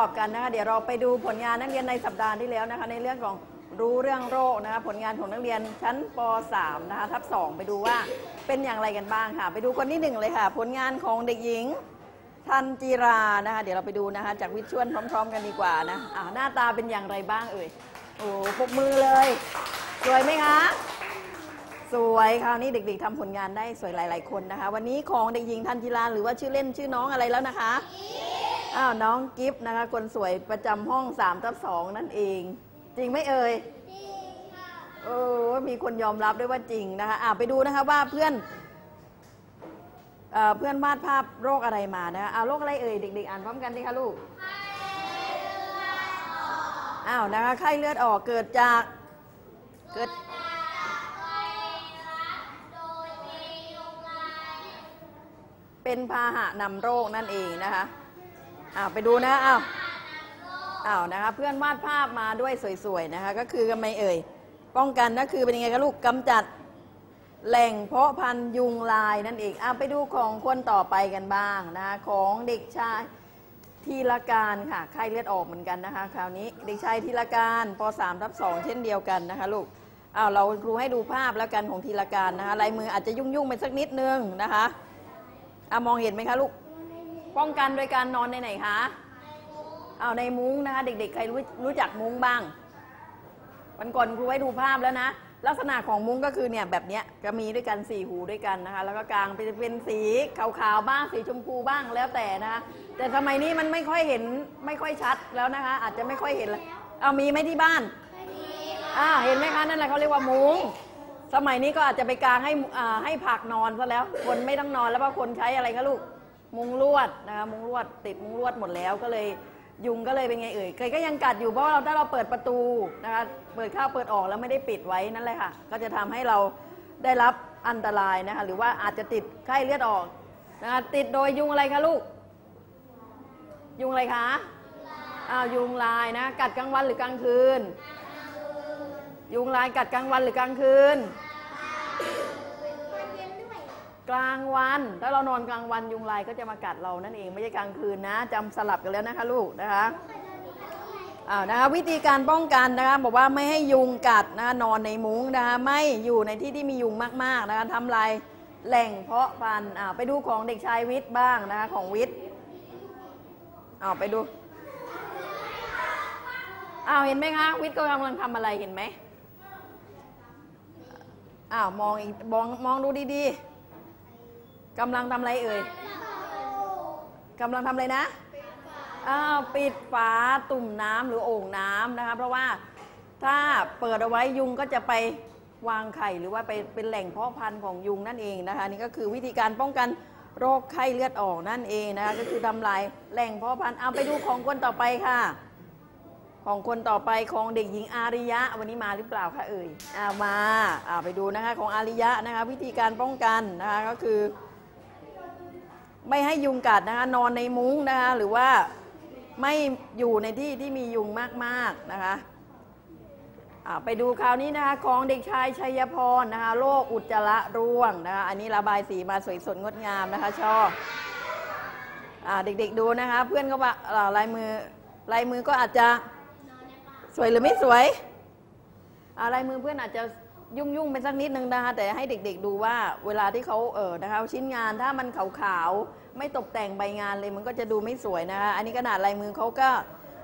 อบกันนะคะเดี๋ยวเราไปดูผลงานนักเรียนในสัปดาห์ที่แล้วนะคะ ในเรื่องของรู้เรื่องโรคนะคะผลงานของนักเรียนชั้นป .3 นะคะทับ 2 ไปดูว่าเป็นอย่างไรกันบ้างค่ะ ไปดูคนที่หนึ่งเลยค่ะ ผลงานของเด็กหญิงทันจีรานะคะ เดี๋ยวเราไปดูนะคะ จากวิชวลพร้อม ๆ กันดีกว่านะอ่าหน้าตาเป็นอย่างไรบ้างเอ่ยโอ้ปรบมือเลย สวยไหมคะสวยคราวนี้เด็ก ๆทำผลงานได้สวยหลาย ๆ คนนะคะ วันนี้ของเด็กหญิงทันจิราหรือว่าชื่อเล่นชื่อน้องอะไรแล้วนะคะ อ้าวน้องกิฟต์นะคะ คนสวยประจำห้อง3ทับ2นั่นเอง จริงไหมเอ่ยเออมีคนยอมรับด้วยว่าจริงนะคะอ่าไปดูนะคะว่าเพื่อนเอ่อเพื่อนวาดภาพโรคอะไรมานะคะเอาโรคอะไรเอ่ยเด็กๆ อ่านพร้อมกันดิคะลูกอ้าวนะคะไข้เลือดออกเกิดจากเกิดเป็นพาหะนำโรคนั่นเองนะคะ อ้าวไปดูนะอ้าวอ้าวนะคะเพื่อนวาดภาพมาด้วยสวยๆนะคะก็คือกำไมเอ่ยป้องกันก็คือเป็นยังไงคะลูกกำจัดแหล่งเพาะพันธุ์ยุงลายนั่นเองอ้าไปดูของคนต่อไปกันบ้างนะคะของเด็กชายทีละการค่ะไข้เลือดออกเหมือนกันนะคะ คราวนี้เด็กชายทีละการป .3 ทับ2เช่นเดียวกันนะคะลูกอ้าวเราครูให้ดูภาพแล้วกันของทีละการนะคะลายมืออาจจะยุ่งๆไปสักนิดนึงนะคะอะมองเห็นไหมคะลูก ป้องกันโดยการนอนในไหนคะเอาในมุ้งนะคะ เด็กๆใครรู้รู้จักมุ้งบ้างวันก่อนครูให้ดูภาพแล้วนะ ลักษณะของมุ้งก็คือเนี่ยแบบเนี้ยจะมีด้วยกันสี่หูด้วยกันนะคะ แล้วก็กลางเป็นเป็นสีขาวๆบ้างสีชมพูบ้างแล้วแต่นะคะแต่สมัยนี้มันไม่ค่อยเห็นไม่ค่อยชัดแล้วนะคะ อาจจะไม่ค่อยเห็นแล้วเอามีไหมที่บ้านอ่าเห็นไหมคะนั่นแหละเขาเรียกว่ามุ้งสมัยนี้ก็อาจจะไปกางให้ให้ผักนอนซะแล้ว คนไม่ต้องนอนแล้วเพราะคนใช้อะไรคะลูก มุงลวดนะคะมุงลวดติดมุงลวดหมดแล้วก็เลยยุงก็เลยเป็นไงเอ่ยเคยก็ยังกัดอยู่เพราะว่าเราถ้าเราเปิดประตูนะคะเปิดเข้าเปิดออกแล้วไม่ได้ปิดไว้นั่นแหละค่ะ ก็จะทำให้เราได้รับอันตรายนะคะหรือว่าอาจจะติดไข้เลือดออกนะคะติดโดยยุงอะไรคะลูก ยุงอะไรคะอ้าวยุงลายนะกัดกลางวันหรือกลางคืน ยุงลายกัดกลางวันหรือกลางคืน กลางวัน ถ้าเรานอนกลางวันยุงลายก็จะมากัดเรานั่นเองไม่ใช่กลางคืนนะจำสลับกันแล้วนะคะลูกนะคะอ้านะคะวิธีการป้องกันนะคะบอกว่าไม่ให้ยุงกัดนะคะนอนในมุ้งนะคะไม่อยู่ในที่ที่มียุงมากๆนะคะทำลายแหล่งเพาะพันธุ์อ่าไปดูของเด็กชายวิทย์บ้างนะคะของวิทย์อ้าวไปดูอ้าวเห็นไหมคะวิทย์ก็กำลังทำอะไรเห็นไหมอ้าวมองอีกมองมองดูดีๆ กำลังทำอะไรเอ่ยกำลังทำอะไรนะอ้าวปิดฝาตุ่มน้ำหรือโอ่งน้ำนะคะเพราะว่าถ้าเปิดเอาไว้ยุงก็จะไปวางไข่หรือว่าไปเป็นแหล่งเพาะพันธุ์ของยุงนั่นเองนะคะนี่ก็คือวิธีการป้องกันโรคไข้เลือดออกนั่นเองนะคะก็คือทำลายแหล่งเพาะพันธุ์เอาไปดูของคนต่อไปค่ะ ของคนต่อไปของเด็กหญิงอาริยะ วันนี้มาหรือเปล่าคะเอ่ยอามาอ่าไปดูนะคะของอาริยะนะคะวิธีการป้องกันนะคะก็คือ ไม่ให้ยุงกัดนะคะนอนในมุ้งนะคะหรือว่าไม่อยู่ในที่ที่มียุงมากๆนะคะไปดูคราวนี้นะคะของเด็กชายชัยพรนะคะโรคอุจจาระร่วงนะคะอันนี้ระบายสีมาสวยสดงดงามนะคะชอบเด็กๆดูนะคะเพื่อนก็ว่าอ่าลายมือลายมือก็อาจจะสวยหรือไม่สวยอะไรมือเพื่อนอาจจะ ยุ่งยุ่งๆไปสักนิดนึงนะคะแต่ให้เด็กๆดูว่าเวลาที่เขาเออนะคะชิ้นงานถ้ามันขาวๆไม่ตกแต่งใบงานเลยมันก็จะดูไม่สวยนะคะอันนี้ขนาดลายมือเขาก็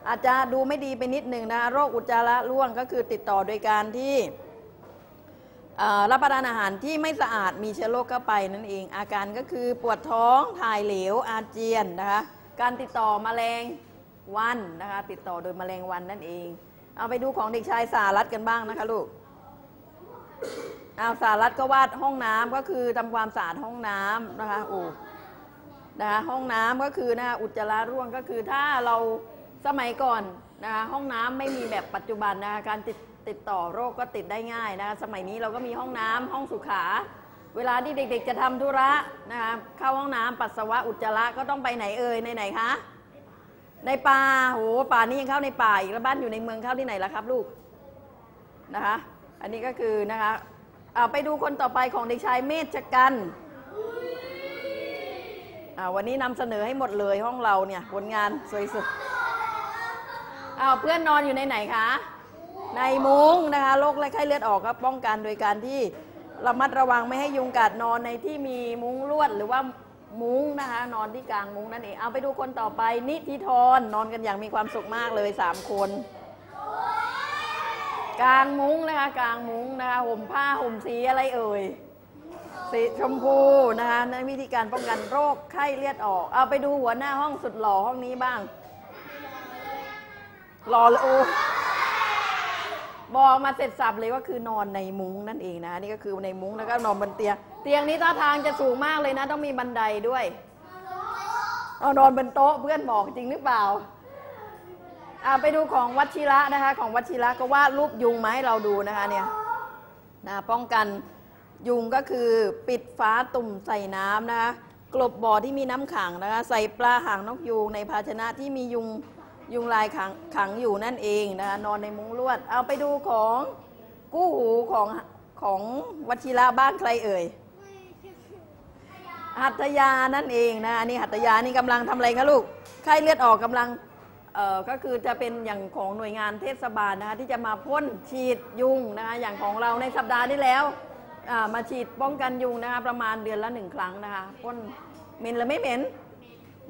อาจจะดูไม่ดีไปนิดนึงนะคะโรคอุจจาระร่วงก็คือติดต่อโดยการที่รับประทานอาหารที่ไม่สะอาดมีเชื้อโรคเข้าไปนั่นเอง อาการก็คือปวดท้องถ่ายเหลวอาเจียนนะคะการติดต่อมแมลงวันนะคะติดต่อโดยแมลงวันนั่นเอง เอาไปดูของเด็กชายสารัตกันบ้างนะคะลูก เอาสารัตก็วาดห้องน้ำก็คือทำความสะอาดห้องน้ำนะคะโอ้นะคะห้องน้ำก็คือนะคะอุจจาระร่วงก็คือถ้าเราสมัยก่อนนะคะห้องน้ำไม่มีแบบปัจจุบันนะคะการติดติดต่อโรคก็ติดได้ง่ายนะคะสมัยนี้เราก็มีห้องน้ำห้องสุขา เวลาที่เด็กๆ จะทำธุระนะคะเข้าห้องน้ำปัสสาวะอุจจาระก็ต้องไปไหนเอ่ยในไหนคะในป่าโหป่านี้ยังเข้าในป่าอีกแล้วบ้านอยู่ในเมืองเข้าที่ไหนล่ะครับลูกนะคะ อันนี้ก็คือนะคะเอาไปดูคนต่อไปของเด็กชายเมธกันอ่าวันนี้นำเสนอให้หมดเลยห้องเราเนี่ยผลงานสวยสุดอ้าวเพื่อนนอนอยู่ในไหนคะ ในมุ้งนะคะโรคและไข้เลือดออกก็ป้องกันโดยการที่ระมัดระวังไม่ให้ยุงกัดนอนในที่มีมุ้งลวดหรือว่ามุ้งนะคะ นอนที่กลางมุ้งนั่นเองเอาไปดูคนต่อไปนิธิธรนอนกันอย่างมีความสุขมากเลยสามคน กลางมุ้งนะคะกลางมุ้งนะคะห่มผ้าห่มสีอะไรเอ่ยสีชมพูนะคะในวิธีการป้องกันโรคไข้เลือดออก เอาไปดูหัวหน้าห้องสุดหล่อห้องนี้บ้างหล่อเลยโอ้บอกมาเสร็จสับเลยว่าคือนอนในมุ้งนั่นเองนะนี่ก็คือในมุ้งแล้วก็นอนบนเตียง เตียงนี้ท่าทางจะสูงมากเลยนะ ต้องมีบันไดด้วยเอานอนบนโต๊ะเพื่อนบอกจริงหรือเปล่าอ่า ไปดูของวัชิระนะคะ ของวัชิระก็วาดรูปยุงมาให้เราดูนะคะเนี่ยนะป้องกันยุงก็คือปิดฟ้าตุ่มใส่น้ำนะคะกลบบ่อที่มีน้ำขังนะคะ ใส่ปลาหางนกยูงในภาชนะที่มียุงยุงลายขังขังอยู่นั่นเองนะคะนอนในมุ้งลวด เอาไปดูของกู้หูของของวัชิระบ้านใครเอ่ยหัตถยานั่นเองนะอันนี้หัตถยานี่กำลังทำอะไรคะลูกไข้เลือดออกกำลัง เอ่อก็คือจะเป็นอย่างของหน่วยงานเทศบาลนะคะที่จะมาพ่นฉีดยุงนะคะอย่างของเราในสัปดาห์ที่แล้วอ่ามาฉีดป้องกันยุงนะคะประมาณเดือนละหนึ่งครั้งนะคะพ่นเหม็นหรือไม่เหม็น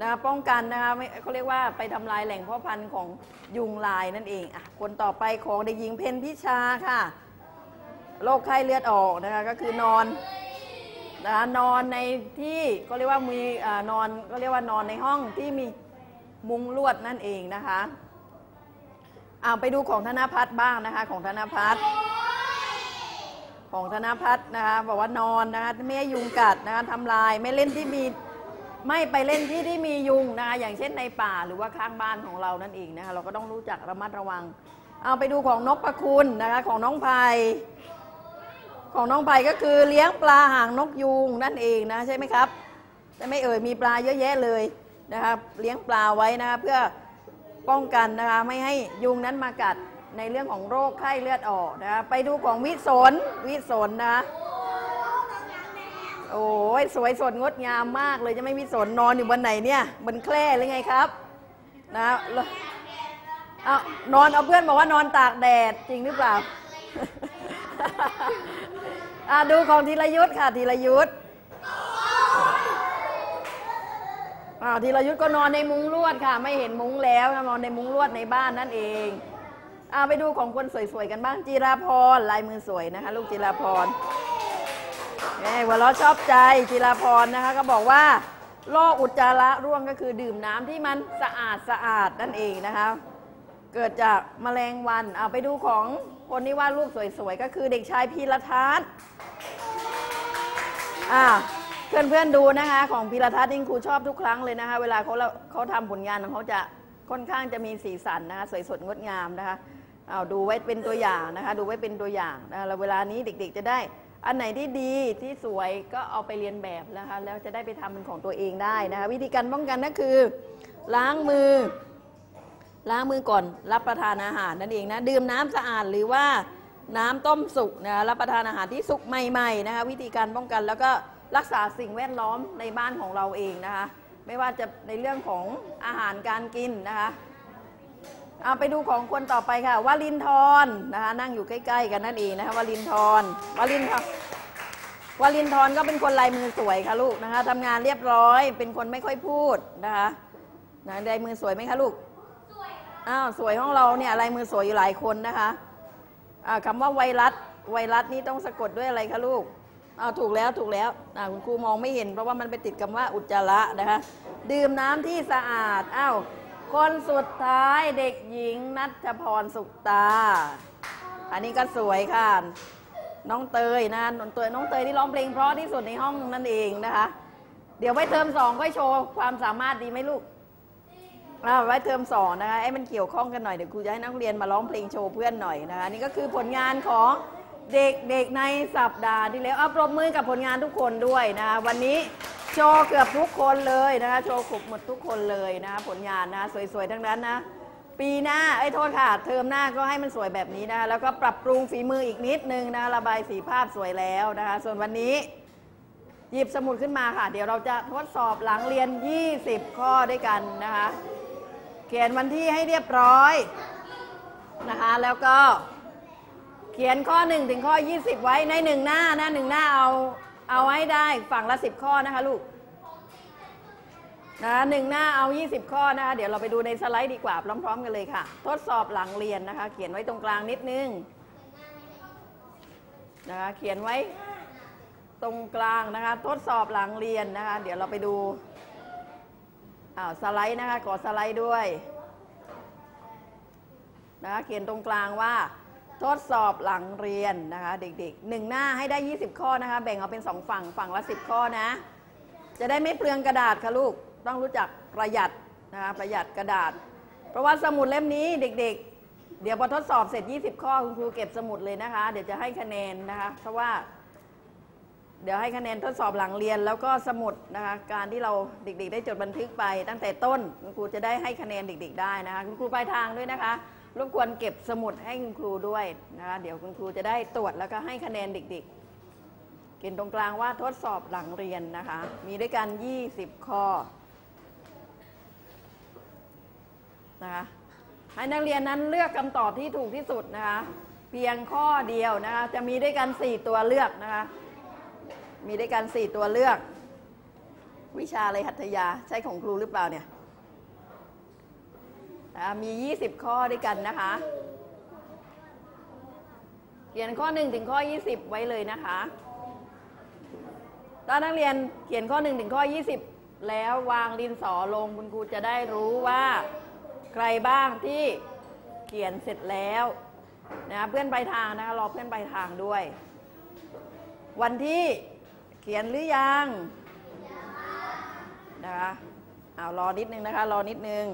นะคะป้องกันนะคะไม่เขาเรียกว่าไปทำลายแหล่งพาะพันธุ์ของยุงลายนั่นเองอะคนต่อไปของเด็กหญิงเพนพิชาค่ะโรคไข้เลือดออกนะคะก็คือนอนนะคะนอนในที่ก็เรียกว่ามีอนอนก็เรียกว่านอนในห้องที่มี มุ้งลวดนั่นเองนะคะเอาไปดูของธนพัฒน์บ้างนะคะ ของธนพัฒน์ของธนพัฒน์นะคะบอกว่านอนนะคะไม่ยุงกัดนะคะทำลายไม่เล่นที่มีไม่ไปเล่นที่ที่มียุงนะคะอย่างเช่นในป่าหรือว่าข้างบ้านของเรานั่นเองนะคะเราก็ต้องรู้จักระมัดระวัง เอาไปดูของนกประคุณนะคะของน้องไพของน้องไผ่ก็คือเลี้ยงปลาหางนกยูงนั่นเองนะใช่ไหมครับใช่ไหม่เอ่ยมีปลาเยอะแยะเลย นะครับเลี้ยงปลาไว้นะคะเพื่อป้องกันนะคะไม่ให้ยุงนั้นมากัดในเรื่องของโรคไข้เลือดออกนะคะไปดูของวิสนวิสนนะโอ้ยสวยสดงดงามมากเลยจะไม่วิสนนอนอยู่บนไหนเนี่ยบนแคร่หรือไงครับนะเอานอนเอาเพื่อนบอกว่านอนตากแดดจริงหรือเปล่าดูของธีรยุทธ์ค่ะธีรยุทธ์ อ่าธีรยุทธก็นอนในมุ้งลวดค่ะ ไม่เห็นมุ้งแล้วนอนในมุ้งลวดในบ้านนั่นเองอาไปดูของคนสวยๆกันบ้างจิราพรลายมือสวยนะคะ ลูกจิราพรแหมหัวเราะชอบใจจิราพรนะคะ ก็บอกว่าโรคอุจจาระร่วงก็คือดื่มน้ำที่มันสะอาดสะอาดนั่นเองนะคะ เกิดจากแมลงวันเอาไปดูของคนที่วาดรูปสวยๆ ก็คือเด็กชายพีรทัศน์อ่า เพื่อนๆดูนะคะ ของพีรทัศน์นี่ครูชอบทุกครั้งเลยนะคะ เวลาเขาเขาทำผลงานของเขาจะค่อนข้างจะมีสีสันนะคะสวยสดงดงามนะคะเอาดูไว้เป็นตัวอย่างนะคะ ดูไว้เป็นตัวอย่างนะคะแล้วเวลานี้เด็กๆจะได้ อันไหนที่ดีที่สวยก็เอาไปเรียนแบบนะคะ แล้วจะได้ไปทำเป็นของตัวเองได้นะคะ วิธีการป้องกันก็คือ ล้างมือ ล้างมือก่อนรับประทานอาหารนั่นเองนะดื่มน้ำสะอาดหรือว่าน้ำต้มสุกนะรับประทานอาหารที่สุกใหม่ๆนะคะ วิธีการป้องกันแล้วก็ รักษาสิ่งแวดล้อมในบ้านของเราเองนะคะ ไม่ว่าจะในเรื่องของอาหารการกินนะคะเอาไปดูของคนต่อไปค่ะวลินทรนะคะนั่งอยู่ใกล้ ๆ กันนั่นเองนะคะวลินทรวลินทรวลินทรก็เป็นคนลายมือสวยค่ะลูกนะคะทำงานเรียบร้อย เป็นคนไม่ค่อยพูดนะคะนะลายมือสวยไหมคะลูกอ้าวสวยห้องเราเนี่ยลายมือสวยอยู่หลายคนนะคะอ่าคำว่าไวรัสไวรัสนี่ต้องสะกดด้วยอะไรคะลูก อ้าวถูกแล้วถูกแล้วคุณครูมองไม่เห็น เพราะว่ามันไปติดคำว่าอุจจาระนะคะ ดื่มน้ำที่สะอาดอ้าวคนสุดท้ายเด็กหญิงนัทพรสุขตา อันนี้ก็สวยค่ะ น้องเตยนะน้องเตยน้องเตยที่ร้องเพลงเพราะที่สุดในห้องนั่นเองนะคะ เดี๋ยวไว้เทอมสองก็โชว์ความสามารถดีไหมลูกอาไว้เทอมสองนะคะไอ้มันเกี่ยวข้องกันหน่อยเดี๋ยวครูจะให้นักเรียนมาร้องเพลงโชว์เพื่อนหน่อยนะคะนี่ก็คือผลงานของ เด็กๆในสัปดาห์ที่แล้วเอาปรบมือกับผลงานทุกคนด้วยนะคะวันนี้โชว์เกือบทุกคนเลยนะคะโชว์ครบหมดทุกคนเลยนะคะผลงานนะสวยๆทั้งนั้นนะ ปีหน้าไอ้โทษค่ะเทอมหน้าก็ให้มันสวยแบบนี้นะคะแล้วก็ปรับปรุงฝีมืออีกนิดนึงนะระบายสีภาพสวยแล้วนะคะส่วนวันนี้ หยิบสมุดขึ้นมาค่ะ เดี๋ยวเราจะทดสอบหลังเรียน 20 ข้อด้วยกันนะคะ เขียนวันที่ให้เรียบร้อยนะคะแล้วก็ เขียนข้อ 1 ถึงข้อ 20 ไว้ในหนึ่งหน้านะหนึ่งหน้าเอาเอาให้ได้ฝั่งละ 10 ข้อนะคะลูกนะหนึ่งหน้าเอา 20 ข้อนะคะเดี๋ยวเราไปดูในสไลด์ดีกว่าพร้อม ๆ กันเลยค่ะ ทดสอบหลังเรียนนะคะ เขียนไว้ตรงกลางนิดนึงนะคะเขียนไว้ตรงกลางนะคะ ทดสอบหลังเรียนนะคะ เดี๋ยวเราไปดูอ้าวสไลด์นะคะกดสไลด์ด้วยนะคะเขียนตรงกลางว่า ทดสอบหลังเรียนนะคะ เด็กๆหนึ่งหน้าให้ได้ 20 ข้อนะคะ แบ่งเอาเป็นสองฝั่งฝั่งละ 10 ข้อนะ จะได้ไม่เปลืองกระดาษค่ะลูก ต้องรู้จักประหยัดนะคะประหยัดกระดาษ เพราะว่าสมุดเล่มนี้เด็กๆ เดี๋ยวพอทดสอบเสร็จ 20 ข้อคุณครูเก็บสมุดเลยนะคะ เดี๋ยวจะให้คะแนนนะคะ เพราะว่า เดี๋ยวให้คะแนนทดสอบหลังเรียนแล้วก็สมุดนะคะ การที่เราเด็ก ๆ ได้จดบันทึกไปตั้งแต่ต้นคุณครูจะได้ให้คะแนนเด็ก ๆ ได้นะคะ คุณครูปลายทางด้วยนะคะ รบกวนเก็บสมุดให้คุณครูด้วยนะคะเดี๋ยวคุณครูจะได้ตรวจแล้วก็ให้คะแนนเด็กๆเขียนตรงกลางว่าทดสอบหลังเรียนนะคะ มีด้วยกัน 20 ข้อนะคะให้นักเรียนนั้นเลือกคำตอบที่ถูกที่สุดนะคะ เพียงข้อเดียวนะคะ จะมีด้วยกัน 4 ตัวเลือกนะคะ มีด้วยกัน 4 ตัวเลือก วิชาอะไรหัตถยาใช่ของครูหรือเปล่าเนี่ย มี 20 ข้อด้วยกันนะคะ เขียนข้อ 1 ถึงข้อ 20 ไว้เลยนะคะถ้านักเรียนเขียนข้อ 1 ถึงข้อ 20 แล้ววางดินสอลงคุณครูจะได้รู้ว่าใครบ้างที่เขียนเสร็จแล้วนะเพื่อนไปทางนะคะรอเพื่อนไปทางด้วย วันที่เขียนหรือยังนะคะเอารอนิดนึงนะคะ รอนิดนึง